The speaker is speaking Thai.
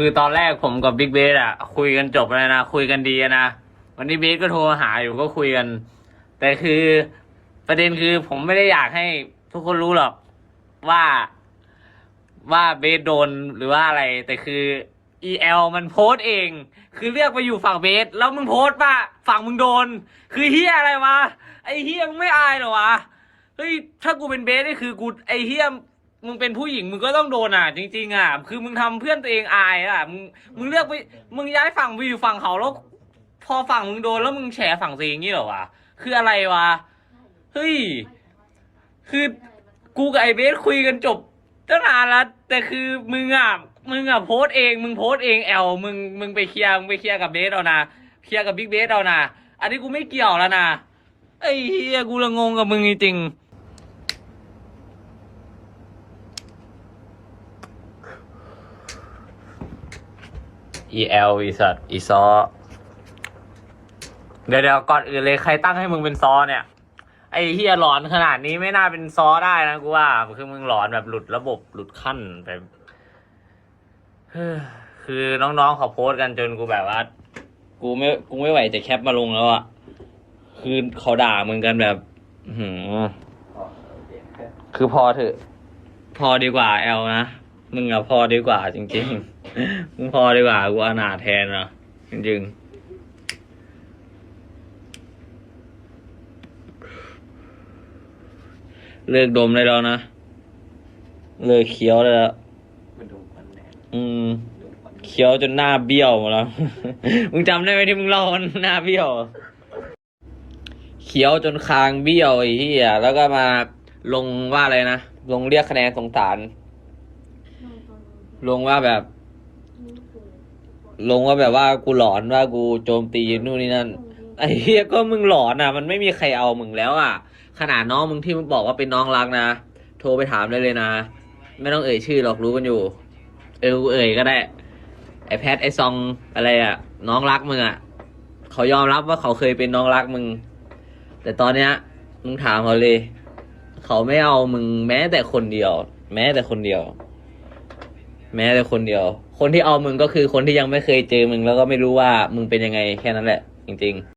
คือตอนแรกผมกับบิ๊กเบสอะคุยกันจบแล้วนะคุยกันดีนะวันนี้เบสก็โทรหาอยู่ก็คุยกัน แต่คือประเด็นคือผมไม่ได้อยากให้ทุกคนรู้หรอกว่าว่าเบสโดนหรือว่าอะไร แต่คือ EL มันโพสต์เอง คือเรียกไปอยู่ฝั่งเบส แล้วมึงโพสต์ป่ะฝั่งมึงโดน คือเฮียอะไรวะไอเฮียมึงไม่อายเหรอวะเฮ้ยถ้ากูเป็นเบสนี่คือกูไอเฮีย มึงเป็นผู้หญิงมึงก็ต้องโดนอะ จริง ๆ อะ คือมึงทำเพื่อนตัวเองอายอะมึงมึงเลือกไปมึงย้ายฝั่งไปอยู่ฝั่งเขาแล้ว พอฝั่งมึงโดนแล้วมึงแฉฝั่งตัวเองงี้เหรอวะคืออะไรวะเฮ้ยคือกูกับไอเบสคุยกันจบตั้งนานแล้วแต่คือมึงอะมึงอะโพสต์เอง มึงโพสต์เองแอลมึงมึงไปเคลียร์มึงไปเคลียร์กับเบสเอานะเคลียร์กับบิ๊กเบสเอานะอันนี้กูไม่เกี่ยวแล้วนะไอ้เฮียกูละงงกับมึงจริงๆ EL อีสัตว์อีซอ เดี๋ยวเดี๋ยวก่อนอื่นเลยใครตั้งให้มึงเป็นซอเนี่ย ไอ้เฮียหลอนขนาดนี้ไม่น่าเป็นซอได้นะกูว่า คือมึงหลอนแบบหลุดระบบหลุดขั้นไปเฮ้อคือน้องๆเขาโพสต์กันจนกูแบบว่า กูไม่กูไม่ไหวจะแคปมาลงแล้วอะคือเขาด่ามึงกันแบบหือคือพอเถอะ พอดีกว่าแอลนะ มึงอะพอดีกว่าจริงๆ มึงพอดีกว่ากูอนาถแทนอะจริงๆเลิกดมได้แล้วนะเลิกเคี้ยวได้แล้วมันดูมันแน่อืมเคี้ยวจนหน้าเบี้ยวหมดแล้ว มึงจำได้ไหมที่มึงเล่าว่าหน้าเบี้ยวเคี้ยวจนคางเบี้ยวไอ้ที่อะแล้วก็มาลงว่าอะไรนะ ลงเรียกคะแนนสงสาร ลงว่าแบบ ลงว่าแบบว่ากูหลอนว่ากูโจมตีนู่นนี่นั่นไอ้เฮียก็มึงหลอนอะ มันไม่มีใครเอามึงแล้วอะ ขนาดน้องมึงที่มึงบอกว่าเป็นน้องรักนะโทรไปถามได้เลยนะ ไม่ต้องเอ่ยชื่อหรอกรู้กันอยู่ เออเอ่ยก็ได้ ไอแพทไอซองอะไรอะ น้องรักมึงอะเขายอมรับว่าเขาเคยเป็นน้องรักมึง แต่ตอนเนี้ยมึงถามเขาเลย เขาไม่เอามึงแม้แต่คนเดียว แม้แต่คนเดียว แม้แต่คนเดียว คนที่เอามึงก็คือคนที่ยังไม่เคยเจอมึงแล้วก็ไม่รู้ว่ามึงเป็นยังไงแค่นั้นแหละ จริง ๆ